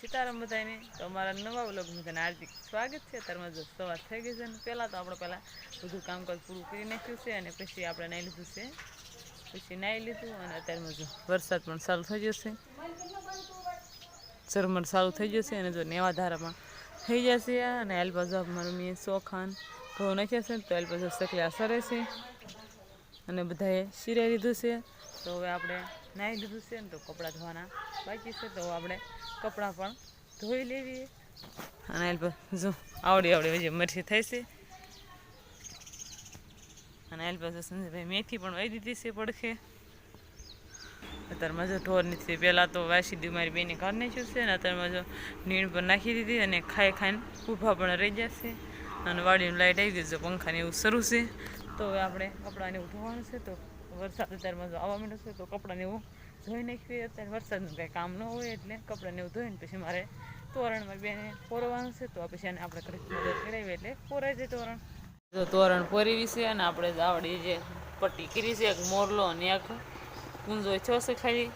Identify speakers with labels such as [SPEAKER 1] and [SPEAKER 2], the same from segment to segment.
[SPEAKER 1] સીતારામ બધાને તો અમારા નવા વ્લોગમાં તને હાર્દિક સ્વાગત છે. અત્યારમાં જો સવાર થઈ ગઈ છે ને પહેલાં તો આપણે પહેલાં બધું કામકાજ પૂરું કરી નાખ્યું છે અને પછી આપણે નાહી લીધું છે. પછી નાહી લીધું અને અત્યારમાં જો વરસાદ પણ ચાલુ થઈ જશે સરમર ચાલુ થઈ જશે અને જો નેવા ધારામાં થઈ જશે અને હાલ બાજુ મમ્મીએ ચોખાન ઘઉં નાખ્યા છે તો એલ બાજુ સકલા સરે છે. અને બધાએ સિરાઈ લીધું છે. તો હવે આપણે નાહી લીધું છે ને તો કપડાં ધોવાના બાકી છે. તો આપણે કપડાં પણ ધોઈ લેવીએ. અને જો, આવડી આવડી હજી મરચી છે. અને એલ પાસે સંજયભાઈ મેથી પણ વાઈ દીધી છે પડખે. અત્યારમાં જો ઢોર નથી પહેલાં તો વાસી દી મારી બેને કાઢ નાખ્યું છે અને અત્યારમાં જો નીણ પર નાખી દીધી અને ખાઈ ખાઈને ઊભા પણ રહી જશે અને વાડીનું લાઇટ આવી ગઈ છે. પંખાને એવું શરૂ છે. તો હવે આપણે કપડાને એવું ધોવાનું છે, તો વરસાદ અત્યારમાં આવવા માંડ્યો છે, તો કપડાને એવું ધોઈ નાખીએ. અત્યારે વરસાદનું કાંઈ કામ ન હોય એટલે કપડાને એવું ધોઈને પછી મારે તોરણમાં બેને પોરવાનું છે, તો પછી એને આપણે ઘરે મદદ કરાવીએ એટલે પોરાય છે તોરણ. જો તોરણ પોરી છે અને આપણે દાવડી જે પટ્ટી કરી છે, એક મોરલો અને એક કુંજો છો છે ખાલી.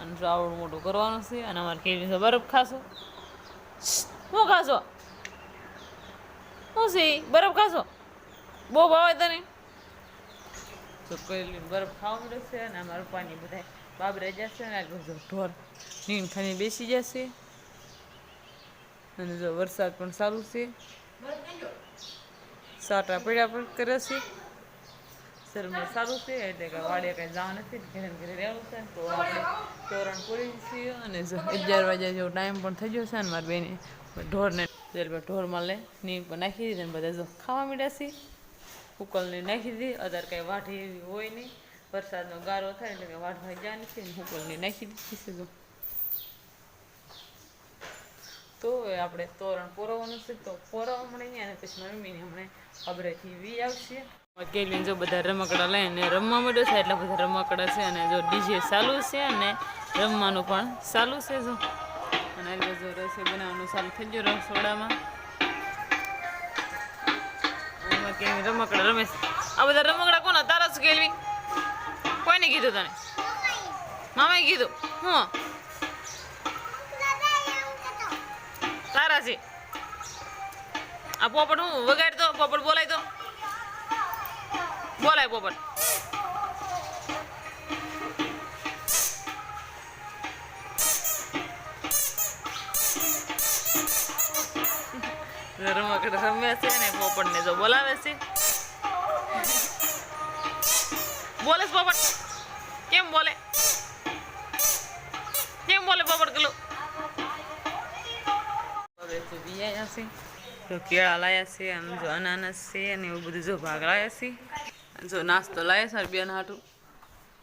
[SPEAKER 1] અને આવડું મોટું કરવાનું છે, અને અમારે કેવી છે બરફ ખાશો? શું ખાશો? શું છે? બરફ ખાશો? બહુ ભાવે તને? તો કોઈ બરફ ખાવા મળે છે અને અમારું પાણી બધા બાબરે જશે ને આ બધું ઢોર નીમ ખાને બેસી જશે. અને જો વરસાદ પણ સારું છે. સાટા પડ્યા પણ કરે છે. શરીરમાં સારું છે, એટલે કે વાડે કાંઈ જવા નથી, ઘરે ઘરે રહેવું છે તો આપણે તોરણ પૂરી છીએ અને અગિયાર વાગ્યા જેવો ટાઈમ પણ થઈ ગયો છે ને મારી બેને ઢોરને ઢોરમાં લે નીમ પણ નાખી દીધી અને બધા જો ખાવા માંડ્યા છે. ઉકલને નાખી દીધી અત્યારે કાંઈ વાઢી એવી હોય નહીં. વરસાદનો ગારો થાય એટલે કે વાઢવા જ્યાં નથી ને ઉકલને નાખી દીધી જો તો આપણે તોરણ પોરવવાનું છે, તો પોરવા મળે અને પછી મમ્મીને હમણાં અબરેથી વી આવશે. કેવી જો બધા રમકડા લઈને રમવા માંડ્યો છે, એટલે બધા રમકડા છે અને જો ડીજે ચાલુ છે અને રમવાનું પણ ચાલુ છે જો. અને બાજુ રસોઈ બનાવવાનું ચાલુ થઈ ગયું રસોડામાં. કેવી રમકડા રમે આ બધા રમકડા કોના તારા શું કેલવી કોઈને કીધું તને? મામાએ કીધું. હું? તારા છે આ પોપટ હું વગાડ દો પોપટ બોલાય તો? બોલાય પોપટ. રમકડ રમે છે ને પોપટને જો બોલાવે છે. બોલે પોપટ. કેમ બોલે? કેમ બોલે પોપટ હવે તો કેળા લાયા છે, આમ જો અનાનસ છે અને બધું જો ભાગ લાયા છે. જો નાસ્તો લાયા છે બેન હાટું.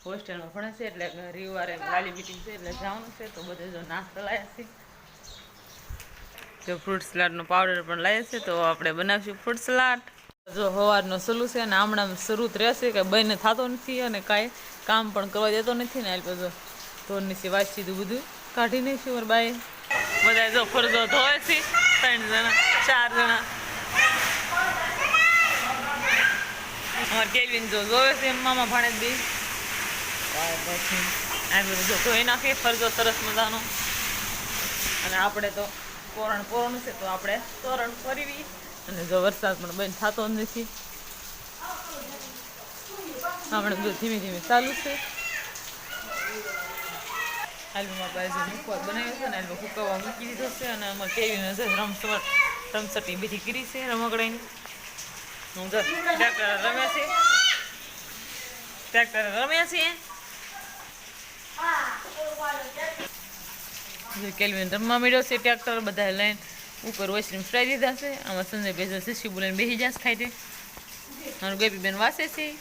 [SPEAKER 1] હોસ્ટેલમાં ભણે છે એટલે રવિવારે વાલી મીટિંગ છે એટલે જવાનું છે. તો બધે જો નાસ્તો લાયા છે. જો ફ્રૂટ સલાડનો પાવડર પણ લાવે છે તો આપણે બનાવશું ફ્રૂટ સલાડ જો સવારનો સલું છે અને હમણાં શરૂ રહેશે કે બંને થતો નથી અને કાંઈ કામ પણ કરવા દેતો નથી ને એટલે જો. ઢોર નીચે વાંચી દીધું બધું કાઢી નાખ્યું મારા બાઈ બધા જો ફરજો ધોવે છે ત્રણ જણા ચાર જણા. અમારે કેલ્વિન જો જોવે છે એમ મામા ભાણે બી. પછી આ બધું જો ધોઈ નાખીએ ફરજો સરસ મજાનો. અને આપણે તો તોરણ પોરણ છે, તો આપણે તોરણ ફરવી. અને જો વરસાદ પણ બંધ થતો જ નથી. આપણે બધું ધીમે ધીમે ચાલુ છે. આલુમાં બાજુ મૂકવા બનાવ્યો છે ને આલુ ફૂકવવા મૂકી દીધો છે અને આમાં કેવી નજર રમસવર રમસટી બીજી કરી છે રમકડાની. હું જો ટ્રેક્ટર રમે છે. ટ્રેક્ટર રમે છે. જે કેલ્વિન. રમવા મળ્યો છે ટ્રેક્ટર બધા લઈને ઉપર વોશરૂમ ફ્રાઈ દીધા છે આમાં સંજય બેસે છે બોલીને બેસી જશે ખાઈ દે. મારું બેબી બેન વાસે છે.